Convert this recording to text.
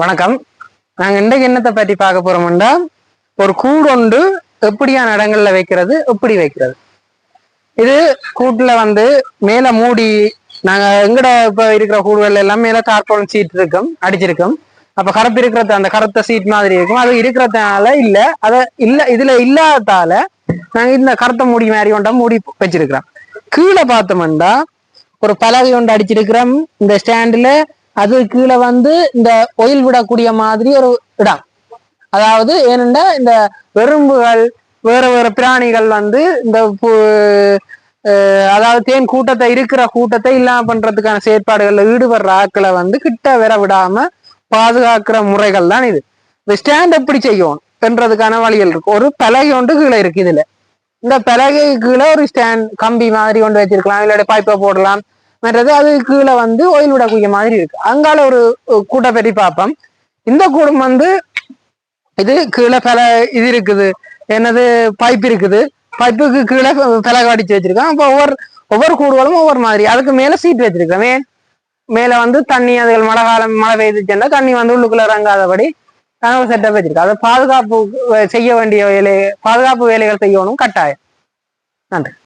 வணக்கம். நாங்க இன்றைக்கு என்னத்தை பற்றி பார்க்க போறோம்னா ஒரு கூடொண்டு எப்படியான இடங்கள்ல வைக்கிறது எப்படி வைக்கிறது? இது கூட்டுல வந்து மேல மூடி நாங்க எங்கட இப்ப இருக்கிற கூடுகள் எல்லாம் மேல கார்பன் சீட் இருக்கும் அடிச்சிருக்கும். அப்ப கருப்பு இருக்கிறது அந்த கருத்த சீட் மாதிரி இருக்கும். அது இருக்கிறதுனால இல்ல அத இல்ல இதுல இல்லாததால நாங்க இந்த கருத்த மூடி மாதிரி கொண்ட மூடி வச்சிருக்கிறோம். கீழே பார்த்தோம்னா ஒரு பலகை ஒன்று அடிச்சிருக்கிறோம். இந்த ஸ்டாண்டில் அது கீழே வந்து இந்த ஒயில் விடக்கூடிய மாதிரி ஒரு இடம். அதாவது ஏனென்றா இந்த வெறும்புகள் வேற வேற பிராணிகள் வந்து இந்த பு- அதாவது தேன் கூட்டத்தை இருக்கிற கூட்டத்தை இல்லாம பண்றதுக்கான செயற்பாடுகள்ல ஈடுபடுற ஆக்களை வந்து கிட்ட வர விடாம பாதுகாக்கிற முறைகள் தான் இது. இந்த ஸ்டாண்ட் எப்படி செய்யும் என்றதுக்கான வழிகள் இருக்கு. ஒரு பலகை ஒன்று கீழே இருக்கு இதுல. இந்த பலகை கீழே ஒரு ஸ்டாண்ட் கம்பி மாதிரி கொண்டு வச்சிருக்கலாம். இல்லாட்டி பைப்பை போடலாம். மற்றது அது கீழே வந்து ஓயில் விடக்கூடிய மாதிரி இருக்கு. அங்கால ஒரு கூட்டை பற்றி பார்ப்போம். இந்த கூடம் வந்து இது கீழே பல இது இருக்குது. என்னது பைப் இருக்குது. பைப்புக்கு கீழே பலகை அடிச்சு வச்சிருக்கோம் அப்போ ஒவ்வொரு ஒவ்வொரு கூடுகளும் ஒவ்வொரு மாதிரி. அதுக்கு மேல சீட் வச்சிருக்கோம் மே மேல வந்து தண்ணி அதுகள் மழை காலம் மழை பெய்துச்சுன்னா தண்ணி வந்து உள்ளுக்குள்ள இறங்காதபடி கனவு செட்டப் வச்சிருக்கு அதை பாதுகாப்பு செய்ய வேண்டிய வேலை பாதுகாப்பு வேலைகள் செய்யணும் கட்டாயம். நன்றி.